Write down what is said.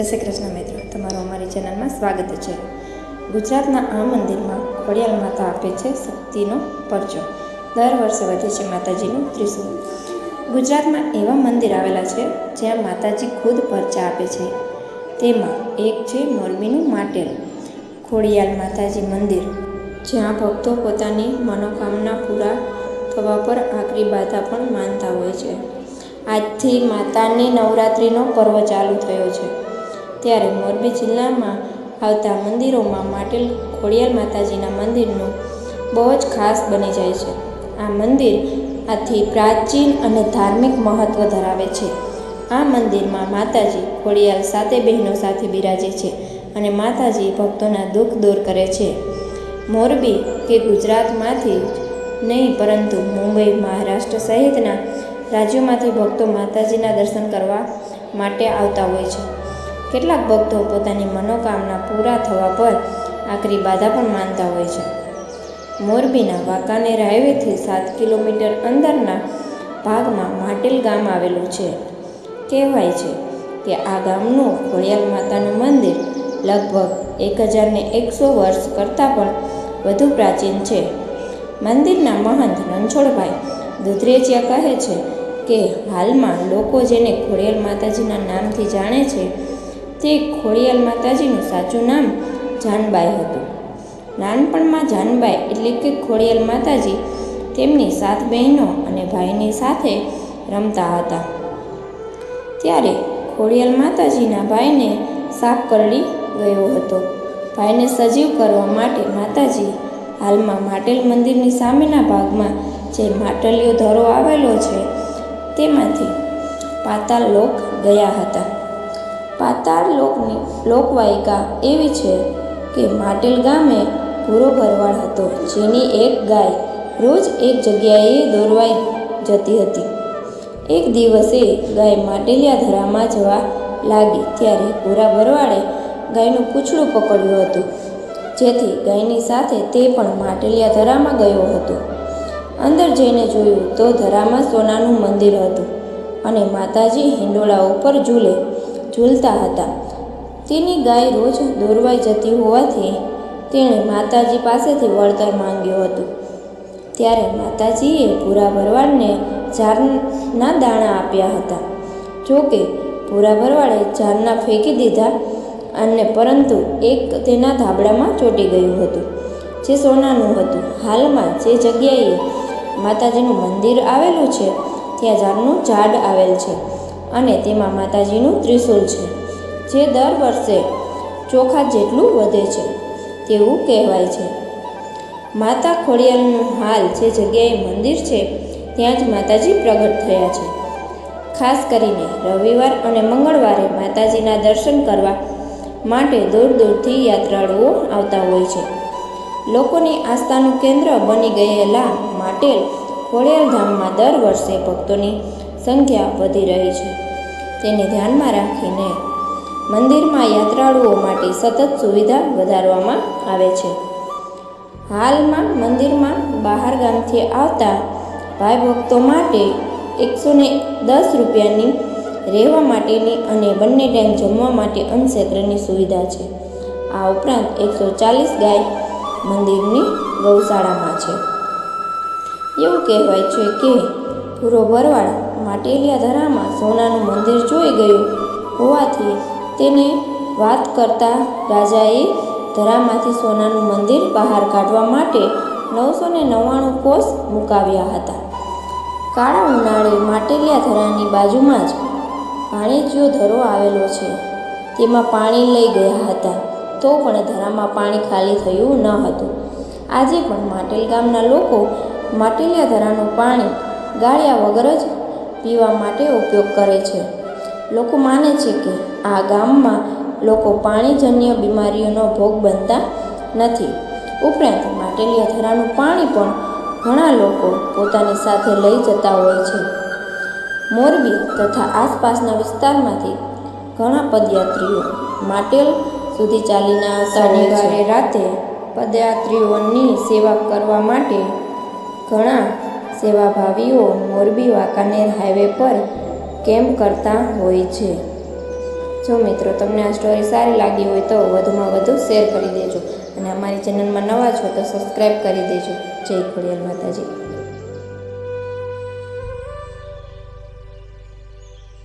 જય શ્રી કૃષ્ણ મિત્રો, તમારું અમારી ચેનલમાં સ્વાગત છે. ગુજરાતના આ મંદિરમાં ખોડિયાલ માતા આપે છે શક્તિનો પરચો. દર વર્ષે વધે છે માતાજીનું ત્રિશુલ ગુજરાતમાં એવા મંદિર આવેલા છે જ્યાં માતાજી ખુદ પરચા આપે છે. તેમાં એક છે મોરબીનું માટેલ. ખોડિયાલ માતાજી મંદિર, જ્યાં ભક્તો પોતાની મનોકામના પૂરા થવા પર આકરી બાધા પણ માનતા હોય છે. આજથી માતાની નવરાત્રિનો પર્વ ચાલુ થયો છે. ત્યારે મોરબી જિલ્લામાં આવતા મંદિરોમાં માટેલ ખોડિયાર માતાજીના મંદિરનું બહુ જ ખાસ બની જાય છે. આ મંદિર આથી પ્રાચીન અને ધાર્મિક મહત્ત્વ ધરાવે છે. આ મંદિરમાં માતાજી ખોડિયાર સાતે બહેનો સાથે બિરાજે છે અને માતાજી ભક્તોના દુઃખ દૂર કરે છે. મોરબી કે ગુજરાતમાંથી નહીં, પરંતુ મુંબઈ, મહારાષ્ટ્ર સહિતના રાજ્યોમાંથી ભક્તો માતાજીના દર્શન કરવા માટે આવતા હોય છે. કેટલાક ભક્તો પોતાની મનોકામના પૂરા થવા પર આકરી બાધા પણ માનતા હોય છે. મોરબીના વાંકાનેર હાઈવેથી સાત કિલોમીટર અંદરના ભાગમાં માટેલ ગામ આવેલું છે. કહેવાય છે કે આ ગામનું ખોડિયાલ માતાનું મંદિર લગભગ એક હજારને એકસો વર્ષ કરતાં પણ વધુ પ્રાચીન છે. મંદિરના મહંત રણછોડભાઈ દુધરેચિયા કહે છે કે હાલમાં લોકો જેને ખોડિયાલ માતાજીના નામથી જાણે છે તે ખોડિયાલ માતાજીનું સાચું નામ જાનબાઈ હતું. નાનપણમાં જાનબાઈ એટલે કે ખોડિયાલ માતાજી તેમની સાત બહેનો અને ભાઈની સાથે રમતા હતા. ત્યારે ખોડિયાલ માતાજીના ભાઈને સાપ કરડી ગયો હતો. ભાઈને સજીવ કરવા માટે માતાજી હાલમાં માટેલ મંદિરની સામેના ભાગમાં જે માટલીઓ ધરો આવેલો છે, તેમાંથી પાતાળ લોક ગયા હતા. પાતાળ લોકની લોકવાયિકા એવી છે કે માટેલ ગામે ભૂરો ભરવાડ હતો, જેની એક ગાય રોજ એક જગ્યાએ દોરવાઈ જતી હતી. એક દિવસે ગાય માટેલિયા ધરામાં જવા લાગી, ત્યારે ભૂરા ભરવાડે ગાયનું પૂછડું પકડ્યું હતું, જેથી ગાયની સાથે તે પણ માટેલિયા ધરામાં ગયો હતો. અંદર જઈને જોયું તો ધરામાં સોનાનું મંદિર હતું અને માતાજી હિંડોળા ઉપર ઝૂલે ઝૂલતા હતા. તેની ગાય રોજ દોરવાઈ જતી હોવાથી તેણે માતાજી પાસેથી વળતર માંગ્યું હતું. ત્યારે માતાજીએ પૂરા ભરવાડને ઝારના દાણા આપ્યા હતા. જોકે પૂરા ભરવાડે ઝારના ફેંકી દીધા અને પરંતુ એક તેના ધાબળામાં ચોંટી ગયું હતું, જે સોનાનું હતું. હાલમાં જે જગ્યાએ માતાજીનું મંદિર આવેલું છે, ત્યાં ઝાડનું ઝાડ આવેલ છે. અને તેમાં માતાજીનું ત્રિશૂલ છે, જે દર વર્ષે ચોખા જેટલું વધે છે તેવું કહેવાય છે. માતા ખોડિયાલનું હાલ જે જગ્યાએ મંદિર છે, ત્યાં જ માતાજી પ્રગટ થયા છે. ખાસ કરીને રવિવાર અને મંગળવારે માતાજીના દર્શન કરવા માટે દૂર દૂરથી યાત્રાળુઓ આવતા હોય છે. લોકોની આસ્થાનું કેન્દ્ર બની ગયેલા માટેલ ખોડિયાલ ધામમાં દર વર્ષે ભક્તોની સંખ્યા વધી રહી છે. તેને ધ્યાનમાં રાખીને મંદિરમાં યાત્રાળુઓ માટે સતત સુવિધા વધારવામાં આવે છે. હાલમાં મંદિરમાં બહાર ગામથી આવતા ભાઈ ભક્તો માટે એકસો ને દસ રૂપિયાની રહેવા માટેની અને બંને ટાઈમ જમવા માટે અન્નક્ષેત્રની સુવિધા છે. આ ઉપરાંત એકસો ચાલીસ ગાય મંદિરની ગૌશાળામાં છે. એવું કહેવાય છે કે પૂરો ભરવાડ માટેલિયા ધરામાં સોનાનું મંદિર જોઈ ગયું. હોવાથી તેને વાત કરતા રાજાએ ધરામાંથી સોનાનું મંદિર બહાર કાઢવા માટે નવસો ને નવ્વાણું કોષ મુકાવ્યા હતા. કાળા ઉનાળે માટેલિયા ધરાની બાજુમાં જ વાણિજ્યો ધરો આવેલો છે. તેમાં પાણી લઈ ગયા હતા. તો પણ ધરામાં પાણી ખાલી થયું ન હતું. આજે પણ માટેલ ગામના લોકો માટેલિયા ધરાનું પાણી ગાળ્યા વગર જ પીવા માટે ઉપયોગ કરે છે. લોકો માને છે કે આ ગામમાં લોકો પાણીજન્ય બીમારીઓનો ભોગ બનતા નથી. ઉપરાંત માટેલિયા ધરાનું પાણી પણ ઘણા લોકો પોતાની સાથે લઈ જતા હોય છે. મોરબી તથા આસપાસના વિસ્તારમાંથી ઘણા પદયાત્રીઓ માટેલ સુધી ચાલીને આવતા શનિવારે રાતે પદયાત્રીઓની સેવા કરવા માટે ઘણા સેવાભાવીઓ મોરબી, વાંકાનેર હાઈવે પર કેમ્પ કરતા હોય છે? જો મિત્રો, તમને આ સ્ટોરી સારી લાગી હોય તો વધુમાં વધુ શેર કરી દેજો અને અમારી ચેનલમાં નવા છો તો સબસ્ક્રાઈબ કરી દેજો. જય ખોડિયાર માતાજી.